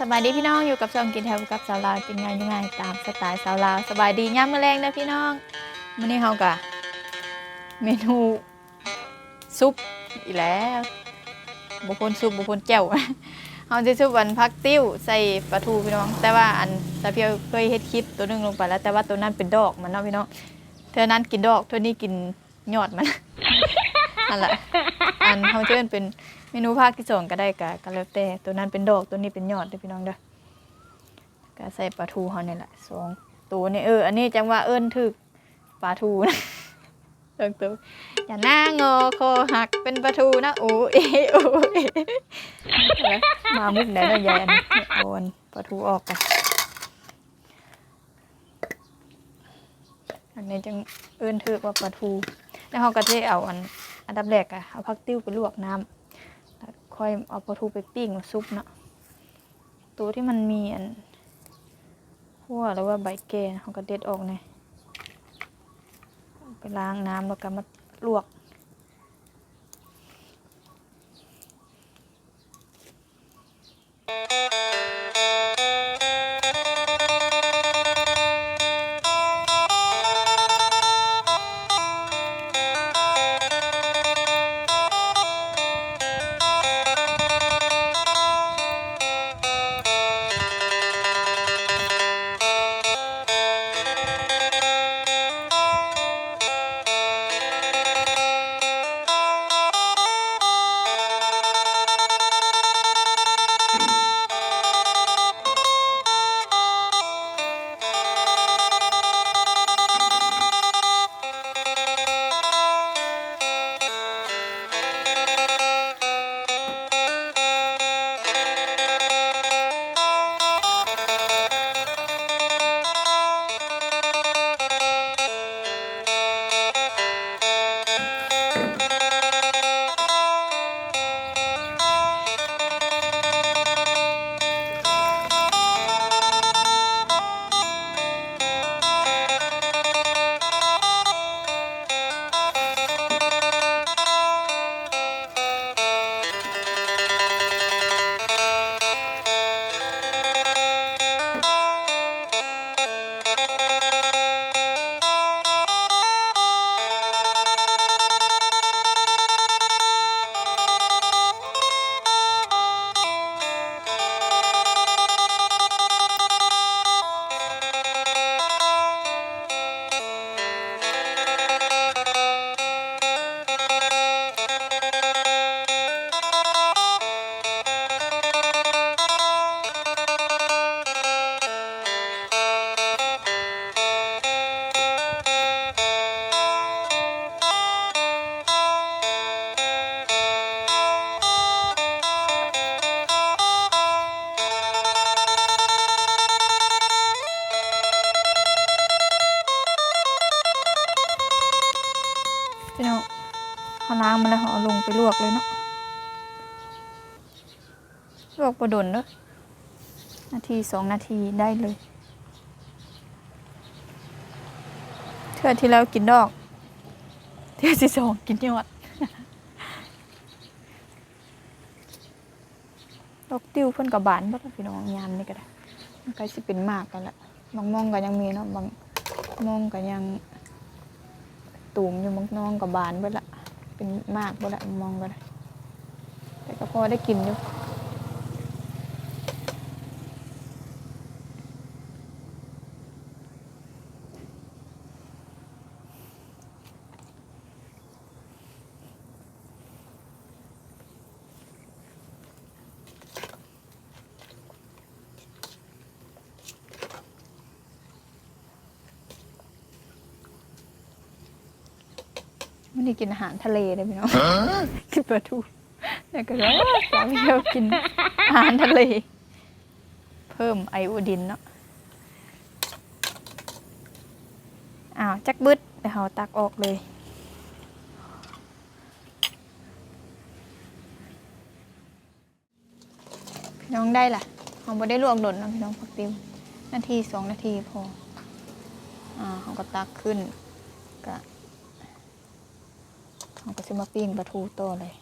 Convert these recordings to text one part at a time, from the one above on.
สบายดีพี่น้องอยู่กับช่องกินแถวกับสาวลาวกินงานยังไงตามสไตล์สาวลาวสบายดีย่ำมะแรงนะพี่น้องมื้อนี้เฮากะเมนูซุปอีกแล้วบุพนซุปบุพนแจ่วเฮาจะซุปวันพักติ้วใส่ปลาทูพี่น้อง แต่ว่าอันตะเพียวเคยเฮ็ดคลิปตัวนึงลงไปแล้วแต่ว่าตัวนั้นเป็นดอกมันเนาะพี่น้องเธอนั้นกินดอกเธอนี้กินยอดมันนั่นแหละอันเฮาเชิญเป็น เมนูภาคที่สองก็ได้กะก็แล้วแต่ตัวนั้นเป็นดอกตัวนี้เป็นยอดเด้อพี่น้องเด้อก็ใส่ปลาทูเฮานี่แหละสองตัวนี่เอออันนี้จังว่าเอิ้นถึกปลาทูนะเอิ้นตัวอย่าหน้างอคอหักเป็นปลาทูนะโอ้เอโอ้เอมามุกไหนได้ยายอันนี้เอนปลาทูออกกันอันนี้จังเอิ้นถึกว่าปลาทูแล้วเขาก็จะเอาอันอันดับแรกอะเอาผักติ้วไปลวกน้ำ ค่อยเอาปลาทูไปปิ้งมาซุปเนาะตัวที่มันมีอันหัวแล้วว่าใบแก่เขาก็เด็ดออกเนี่ยไปล้างน้ำแล้วก็มาลวกพี่ วกเลยเนาะลวกประดนเนาะนาทีสองนาทีได้เลยเทื่อที่แล้วกินดอก เทื่อที่สองกินยอดดอกติ้วเพิ่นกับบานเบ่ล่ะพี่น้องยามนี่ก็ได้มันก็สิเป็นมากกันละบางมองก็ยังมีเนาะบางมองก็ยังตูมอยู่บางน้องกับบานเบิดละ เป็นมากเบิดละมองก็ได้แต่ก็พอได้กินอยู่ ไม่ได้กินอาหารทะเลเลยพี่น้องกินปลาทูแล้วก็แล้วสามีเรากินอาหารทะเล เพิ่มไอโอดินเนาะอ้าวจักบึดเดี๋ยวเราตักออกเลยพี่น้องได้ล่ะเราไม่ได้ลวกดนเนาะพี่น้องพักติวนาทีสองนาทีพออ่าเขาก็ตักขึ้นกะ เขาก็จะมาปิ้งปลาทูโตอเลย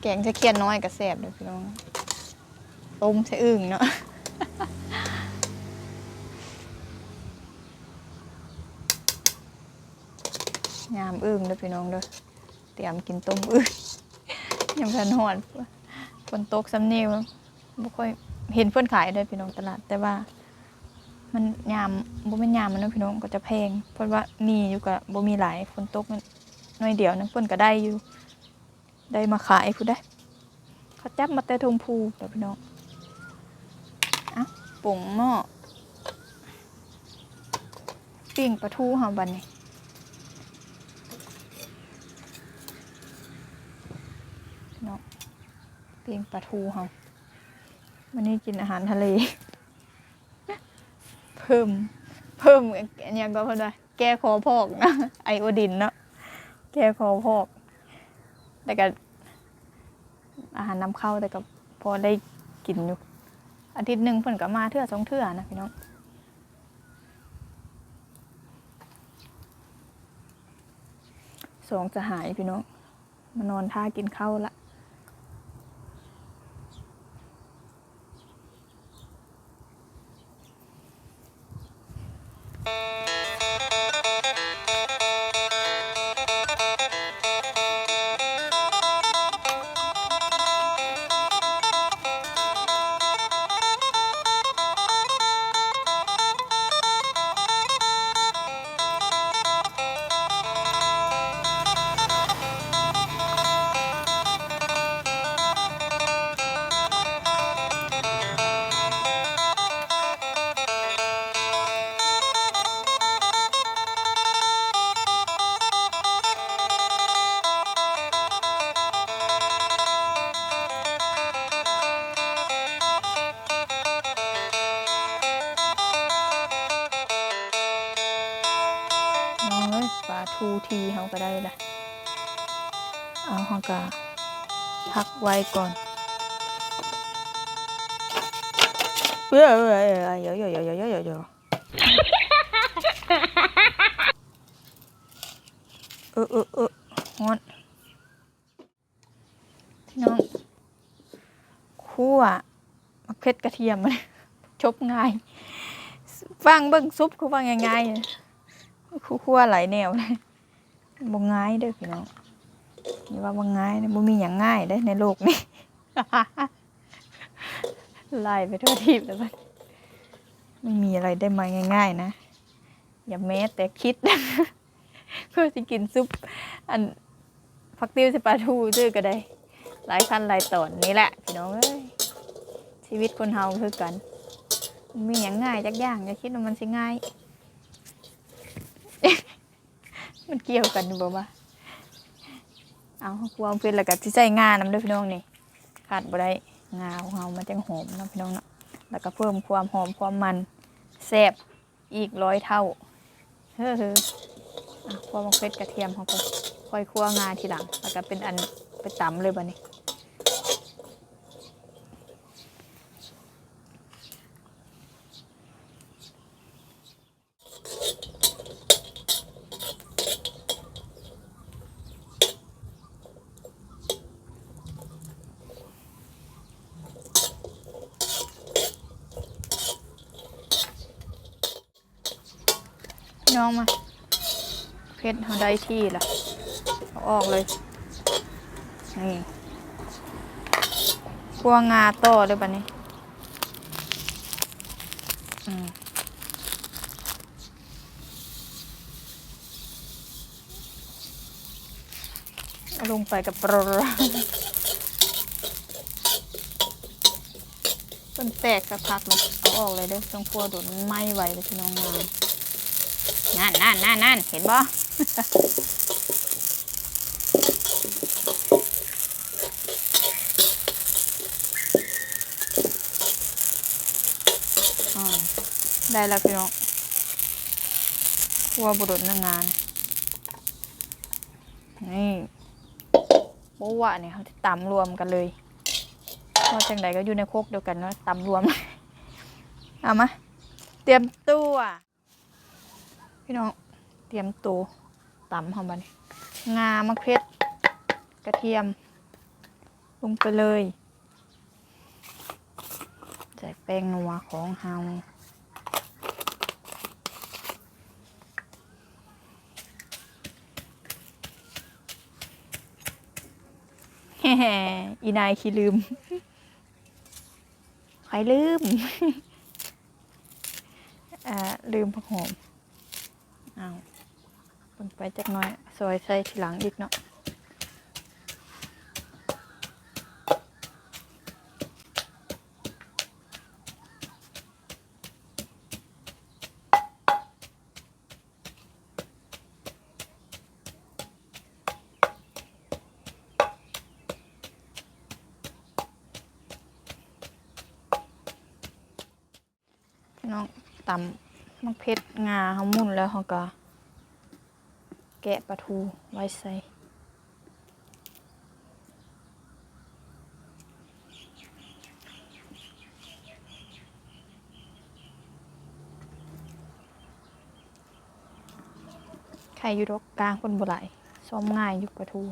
แกงจะเคียนน้อยกับแสบเลยพี่น้องต้มใส่อึ่งเนาะยามอึ่งเด้อพี่น้องเด้อเตรียมกินต้มอึ่งยังพันหอนฝนตกซ้ำนิ้วบ่ค่อยเห็นเพื่อนขายเด้อพี่น้องตลาดแต่ว่า มันยามบ่เป็นยามมันเนาะพี่น้องก็จะแพง เพราะว่ามีอยู่กับบ่มีหลายฝนตกมันน้อยเดียวนึงเพิ่นก็ได้อยู่ ได้มาขายผู้ได้เขาจับมาแต่ทงพูเดี๋ยวพี่น้องอะปุ่งหม้อปิ้งปลาทูเฮาบัดนี้พี่น้องปิ้งปลาทูเฮาวันนี้กินอาหารทะเล พิ่ม เพิ่มอันยังก็เพิ่นว่าแก้คอพอกนะไอโอดินเนาะแก้คอพอกแต่ก็อาหารนำเข้าแต่ก็พอได้กินอยู่อาทิตย์หนึ่งเพิ่นก็มาเทื่อสองเทื่อนะพี่น้องสองจะหายพี่น้องมานอนท่ากินข้าวละ เอาเขาก็พักไว้ก่อนเอ้ยเอ้ยเอ้ยเอ้ยเยอะเยอะเยอะเยอะเยอะเยอะเออเออเออฮอนพี่น้องคั่วมะเขือกระเทียมมันชบง่ายฟังเบิ่งซุปคือว่าง่ายๆคู่คั่วหลายแนวเลยบ่ง่ายเด้อพี่น้อง อย่ว่าบ่ง่ายนะบ่มีหยังง่ายเด้ในโลกนี้ไล่ไปทั่วทีบแล้วบัดไม่มีอะไรได้มาง่าย ๆ นะ อย่าแม้แต่คิดเพื่อสิกินซุป อันผักติ้วสปลาทูซื้อก็ได้ หลายขั้นหลายตอนนี่แหละพี่น้องเอ้ยชีวิตคนเฮาคือกัน มีหยังง่ายจักอย่างอย่าคิดว่ามันสิง่าย มันเกี่ยวกันอยู่บ่ว่า เอาความเป็นแล้วก็ที่ใส่งานำด้วยพี่น้องนี่ขาดบ่ได้งาของเฮามันจังหอมนะพี่น้องเนาะแล้วก็เพิ่มความหอมความมันแซ่บอีกร้อยเท่าเฮ้อเฮ้อความเผ็ดกระเทียมเขาก็ค่อยคั่วงาทีหลังแล้วก็เป็นอันไปตำเลยบ่นี้ นี้น้องมา เพชรเขาได้ที่ละเอาออกเลย นี่พวงงาต่อเลยบันนี้อืมลงไปกับปรเป็นแตกสักพักนเอาออกเลยเด้อต้องครัวโดนไหม้ไวเลยพี่น้องงาน นั่นนั่นนั่นนั่นเห็นบ่อ่าได้แล้วพี่น้องครัวบุรุษหนึ่งงาน นี่โบวะเนี่ยเขาจะตำรวมกันเลยเพราะจังใดก็อยู่ในโคกเดียวกันเนาะตำรวม เอามา เตรียมตัว พี่น้องเตรียมตัวตำหอมบัดนงามะเขือกระเทียม ลงไปเลยใส่แป้งนัวของเฮาอีนายขี้ลืมใครลืมอ่าลืมผักหอม อาลงไปจักน้อยซอยใส่ทีหลังอีกเนาะ พี่น้องตำมักเพชรงาเขามุ่นแล้วเขาก็แกะปลาทูไว้ใส่ไข่อยู่ดอกกลางคนบ่ไหลายซ้อมง่ายอยู่ปลาทู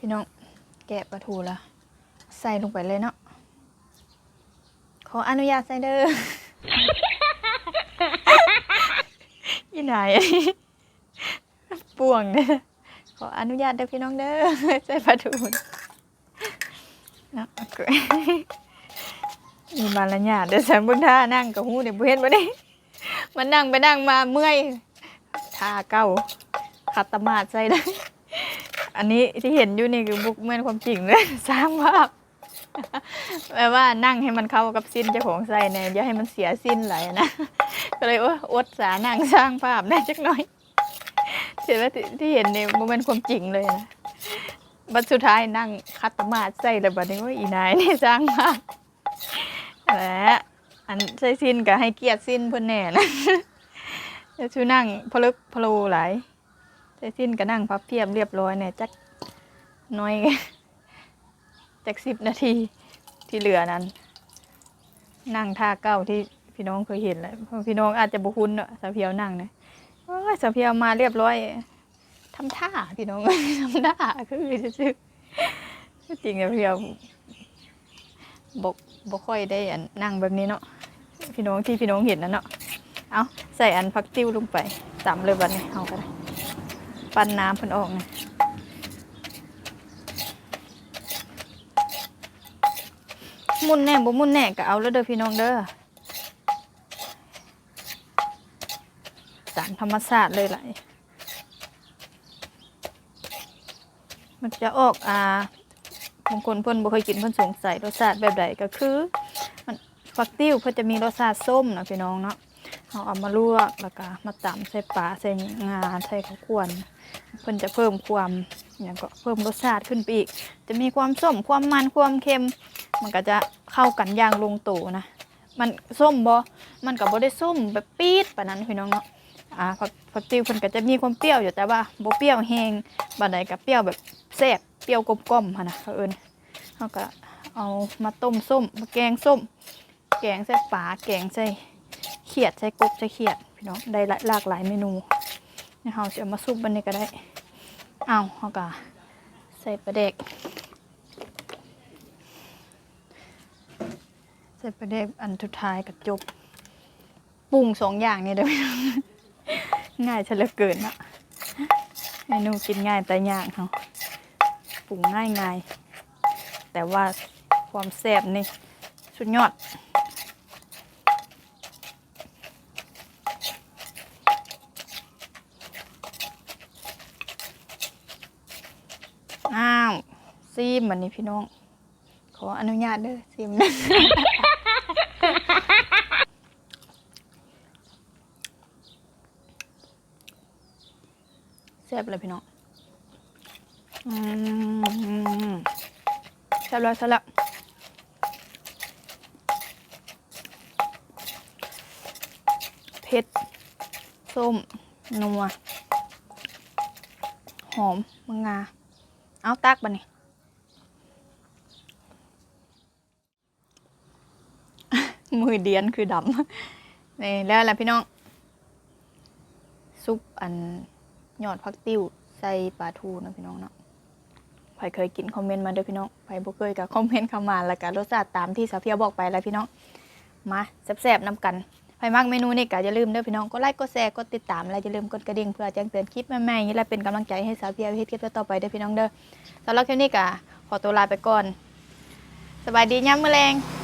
พี่น้องแกะปลาทูล้วใส่ลงไปเลยเนาะขออนุญาตใส่เด้อยี่ไหนป่วงเด้อขออนุญาตเด้อพี่น้องเด้อใส่ปลาทูเนาะโอเคมีมารยาทเด้อแซมบุญท่านั่งกับหูเดี๋ยวเห็นบ่ได้มันนั่งไปนั่งมาเมื่อยท่าเก้าขัดตมาดใส่ได้ อันนี้ที่เห็นอยู่นี่คือบุกเมื่อนความจริงเลยสร้างภาพแปลว่านั่งให้มันเข้ากับสิ้นเจ้าของใส่เนี่ยอย่าให้มันเสียสิ้นไหลนะก็เลยว่าอดสานั่งสร้างภาพได้จักหน่อยเห็นว่าที่ที่เห็นเนี่ยมันเป็นความจริงเลยนะบัดสุดท้ายนั่งคัดตมาดใส่แต่บัดนี้ว่าอีนายนี่สร้างภาพและอันใส่สิ้นก็ให้เกียรติสิ้นเพื่อนแน่นะแล้วชูนั่งพลึกพลูหลาย ใส่สิ้นก็นั่งพับเพียบเรียบร้อยเนี่ยจักน้อยจักสิบนาทีที่เหลือนั้น นั่งท่าเก้าที่พี่น้องเคยเห็นแหล้วพี่น้องอาจจะบุคุ้นเนอะสาวเพียวนั่งเนะโอ้ยสาวเพียวมาเรียบร้อยทำท่าพี่น้องทำท่าคือซื่อจริงสาวเพียวบกบกค่อยได้นั่งแบบนี้เนาะพี่น้องที่พี่น้องเห็นนะเนาะเอาใส่อันพักติ้วลงไปตำเลยบัดนี้เอาก็ได้ ปั้นน้ำเพิ่นออกไงมุนแน่บ่มุนแน่ก็เอาแล้วเด้อพี่น้องเด้อสารธรรมชาติเลยไหลมันจะออกอ่าบางคนเพิ่นบ่เคยกินเพิ่นสงสัยรสชาติแบบใดก็คือ มันฟักติ้วเพิ่นจะมีรสชาติส้มนะพี่น้องเนาะเอาเอามาลวกแล้วก็มาตำใส่ปลาใส่งาใส่ข้าวคั่ว เพิ่นจะเพิ่มความอย่างก็เพิ่มรสชาติขึ้นไปอีก จะมีความส้มความมันความเค็ม มันก็จะเข้ากันอย่างลงตัวนะ มันส้มบ่มันก็บ่ได้ส้มแบบปี๊ดปานนั้นพี่น้องเนาะอ่าผักผักติวเพิ่นก็จะมีความเปรี้ยวอยู่แต่ว่าบ่เปรี้ยวแฮงบานใดก็เปรี้ยวแบบแซ่บเปรี้ยวกลมๆหั่นนะเอิ้นเฮาก็เอามาต้มส้มมาแกงส้ม แกงใส่ปลาแกงใส่เขียดใส่กบใส่เขียดพี่น้องได้หลากหลายเมนูนี่เราจะเอามาซุปบันนี้ก็ได้ เอาเขาก็ใส่ปลาเด็ก ใส่ปลาเด็กอันสุดท้ายกับจบปรุงสองอย่างนี่เด้อพี่น้องง่ายเฉลือเกินนะเมนูกินง่ายแต่ยากเขาปรุงง่ายง่ายแต่ว่าความแซ่บนี่สุดยอด ซีมอันนี้พี่น้อง ขออนุญาตเด้อซีมนะแซ่บเลยพี่น้องแซ่บแล้วแซ่บแล้วเผ็ด ส้ม นัว หอมมังงา เอาตักบะนี่ มือเดียนคือดำนี่แล้วแหละพี่น้อง ซุปอันยอดผักติ้วใส่ปลาทูนะพี่น้องเนาะใครเคยกินคอมเมนต์มาด้วยพี่น้องใครบ่เคยก็คอมเมนต์เข้ามาแล้วก็รสชาติตามที่สาวเพียบอกไปแล้วพี่น้อง มาแซ่บๆนำกันใครมักเมนูนี้ก็อย่าลืมเด้อพี่น้องกดไลค์กดแชร์กดติดตามและอย่าลืมกดกระดิ่งเพื่อแจ้งเตือนคลิปใหม่ๆนี่และเป็นกำลังใจให้สาวเพียเฮ็ดคลิปต่อไปเด้อพี่น้องเด้อสำหรับคลิปนี้ก็ขอตัวลาไปก่อน สบายดีย่ำมื้อแรง